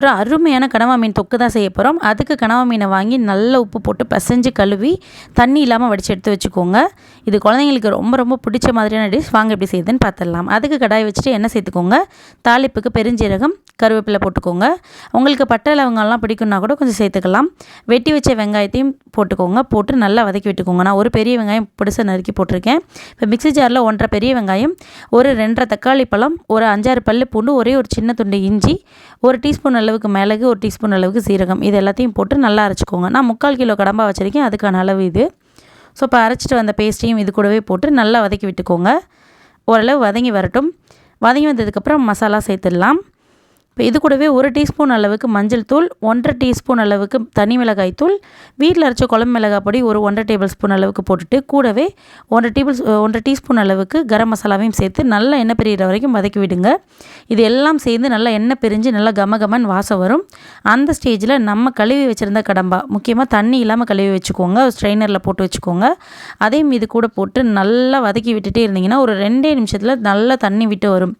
ஒரு அருமையான கனவா மீன் தொக்கு தான் செய்ய போகிறோம் அதுக்கு கனவா மீனை வாங்கி நல்ல உப்பு போட்டு பசைஞ்சு கழுவி தண்ணி இல்லாமல் வடித்து எடுத்து வச்சுக்கோங்க. இது குழந்தைங்களுக்கு ரொம்ப ரொம்ப பிடிச்ச மாதிரியான டிஷ் வாங்க எப்படி செய்யுதுன்னு பார்த்துடலாம் அதுக்கு கடாய் வச்சுட்டு எண்ணெய் சேர்த்துக்கோங்க. தாளிப்புக்கு பெருஞ்சீரகம் கருவேப்பிலை போட்டுக்கோங்க. உங்களுக்கு பட்டை லவங்கம்லாம் பிடிக்குன்னா கூட கொஞ்சம் சேர்த்துக்கலாம். வெட்டி வச்ச வெங்காயத்தையும் போட்டுக்கோங்க. போட்டு நல்லா வதக்கி விட்டுக்கோங்க. நான் ஒரு பெரிய வெங்காயம் பிடிச்ச நறுக்கி போட்டிருக்கேன். இப்போ மிக்சி ஜாரில் ஒன்றரை பெரிய வெங்காயம் ஒரு ரெண்டரை தக்காளி பழம் ஒரு அஞ்சாறு பல்லு பூண்டு ஒரே ஒரு சின்ன துண்டு இஞ்சி ஒரு டீஸ்பூன் அளவுக்கு மிளகு ஒரு டீஸ்பூன் அளவுக்கு சீரகம். இது எல்லாத்தையும் போட்டு நல்லா அரைச்சிக்கோங்க. நான் முக்கால் கிலோ கடம்பா வச்சுருக்கேன். அதுக்கான அளவு இது. ஸோ இப்போ அரைச்சிட்டு வந்த பேஸ்ட்டையும் இது கூடவே போட்டு நல்லா வதக்கி விட்டுக்கோங்க. ஓரளவு வதங்கி வரட்டும். வதங்கி வந்ததுக்கப்புறம் மசாலா சேர்த்துடலாம். இப்போ இது கூடவே ஒரு டீஸ்பூன் அளவுக்கு மஞ்சள் தூள் ஒன்றரை டீஸ்பூன் அளவுக்கு தனி மிளகாய் தூள் வீட்டில் அரைச்ச குழம்பு மிளகாய் பொடி ஒரு ஒன்றரை டேபிள் ஸ்பூன் அளவுக்கு போட்டுட்டு கூடவே ஒன்றரை டேபிள் ஒன்றரை டீஸ்பூன் அளவுக்கு கரம் மசாலாவையும் சேர்த்து நல்லா எண்ணெய் பிரிகிற வரைக்கும் வதக்கி விடுங்க. இது எல்லாம் சேர்ந்து நல்லா எண்ணெய் பிரிஞ்சு நல்லா கமகமன் வாசம் வரும். அந்த ஸ்டேஜில் நம்ம கழுவி வச்சுருந்த கடம்பா முக்கியமாக தண்ணி இல்லாமல் கழுவி வச்சுக்கோங்க ஸ்ட்ரெயினரில் போட்டு வச்சுக்கோங்க. அதையும் இது கூட போட்டு நல்லா வதக்கி விட்டுட்டே இருந்தீங்கன்னா ஒரு ரெண்டே நிமிஷத்தில் நல்லா தண்ணி விட்டு வரும்.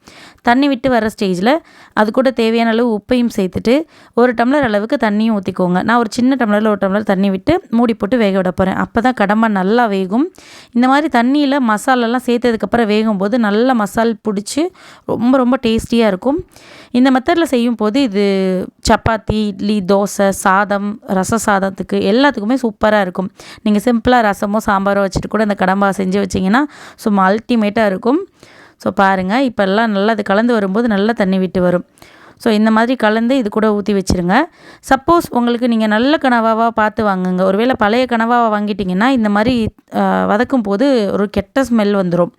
தண்ணி விட்டு வர ஸ்டேஜில் அது கூட தேவையான அளவு உப்பையும் சேர்த்துட்டு ஒரு டம்ளர் அளவுக்கு தண்ணியும் ஊற்றிக்கோங்க நான் ஒரு சின்ன டம்ளரில் ஒரு டம்ளர் தண்ணி விட்டு மூடி போட்டு வேக விட போகிறேன் அப்போ தான் கடம்பா நல்லா வேகும். இந்த மாதிரி தண்ணியில் மசாலாலாம் சேர்த்ததுக்கப்புறம் வேகும் போது நல்லா மசால் பிடிச்சி ரொம்ப ரொம்ப டேஸ்டியாக இருக்கும். இந்த மெத்தடில் செய்யும் போது இது சப்பாத்தி இட்லி தோசை சாதம் ரச சாதத்துக்கு எல்லாத்துக்குமே சூப்பராக இருக்கும். நீங்கள் சிம்பிளாக ரசமோ சாம்பாரோ வச்சுட்டு கூட இந்த கடம்பா செஞ்சு வச்சிங்கன்னா சும்மா அல்டிமேட்டாக இருக்கும். ஸோ பாருங்கள் இப்போ எல்லாம் நல்லா அது கலந்து வரும்போது நல்லா தண்ணி விட்டு வரும். ஸோ இந்த மாதிரி கலந்து இது கூட ஊற்றி வச்சுருங்க. சப்போஸ் உங்களுக்கு நீங்கள் நல்ல கனவாவாக பார்த்து வாங்குங்க. ஒருவேளை பழைய கனவாக வாங்கிட்டிங்கன்னா இந்த மாதிரி வதக்கும் போது ஒரு கெட்ட ஸ்மெல் வந்துடும்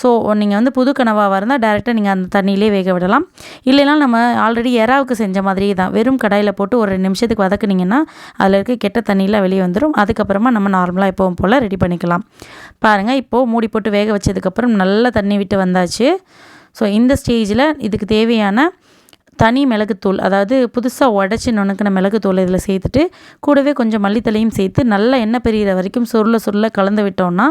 ஸோ நீங்கள் வந்து புது கனவாவாக இருந்தால் டேரெக்டாக நீங்கள் அந்த தண்ணியிலே வேக விடலாம். இல்லைனா நம்ம ஆல்ரெடி எறாவுக்கு செஞ்ச மாதிரியே தான். வெறும் கடாயில் போட்டு ஒரு ரெண்டு நிமிஷத்துக்கு வதக்குனிங்கன்னா அதில் இருக்க கெட்ட தண்ணியில் வெளியே வந்துடும் அதுக்கப்புறமா நம்ம நார்மலாக எப்போவும் போல் ரெடி பண்ணிக்கலாம். பாருங்கள் இப்போது மூடி போட்டு வேக வச்சதுக்கப்புறம் நல்லா தண்ணி விட்டு வந்தாச்சு. ஸோ இந்த ஸ்டேஜில் இதுக்கு தேவையான தனி மிளகுத்தூள் அதாவது புதுசாக உடச்சி நுணுக்கின மிளகுத்தூள் இதில் சேர்த்துட்டு கூடவே கொஞ்சம் மல்லித்தலையும் சேர்த்து நல்லா எண்ணெய் பெரியிற வரைக்கும் சுருள சுருள கலந்து விட்டோம்னா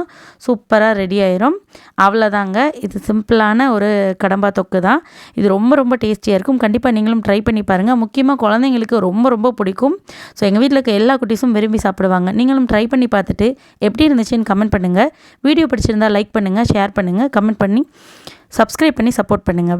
சூப்பராக ரெடி ஆயிரும். அவ்வளோதாங்க இது சிம்பிளான ஒரு கடம்பா தொக்கு தான். இது ரொம்ப ரொம்ப டேஸ்டியாக இருக்கும். கண்டிப்பாக நீங்களும் ட்ரை பண்ணி பாருங்கள் முக்கியமாக குழந்தைங்களுக்கு ரொம்ப ரொம்ப பிடிக்கும். ஸோ எங்கள் வீட்டில் இருக்க எல்லா குட்டீஸும் விரும்பி சாப்பிடுவாங்க. நீங்களும் ட்ரை பண்ணி பார்த்துட்டு எப்படி இருந்துச்சுன்னு கமெண்ட் பண்ணுங்கள் வீடியோ பிடிச்சிருந்தால் லைக் பண்ணுங்கள் ஷேர் பண்ணுங்கள் கமெண்ட் பண்ணி சப்ஸ்கிரைப் பண்ணி சப்போர்ட் பண்ணுங்கள்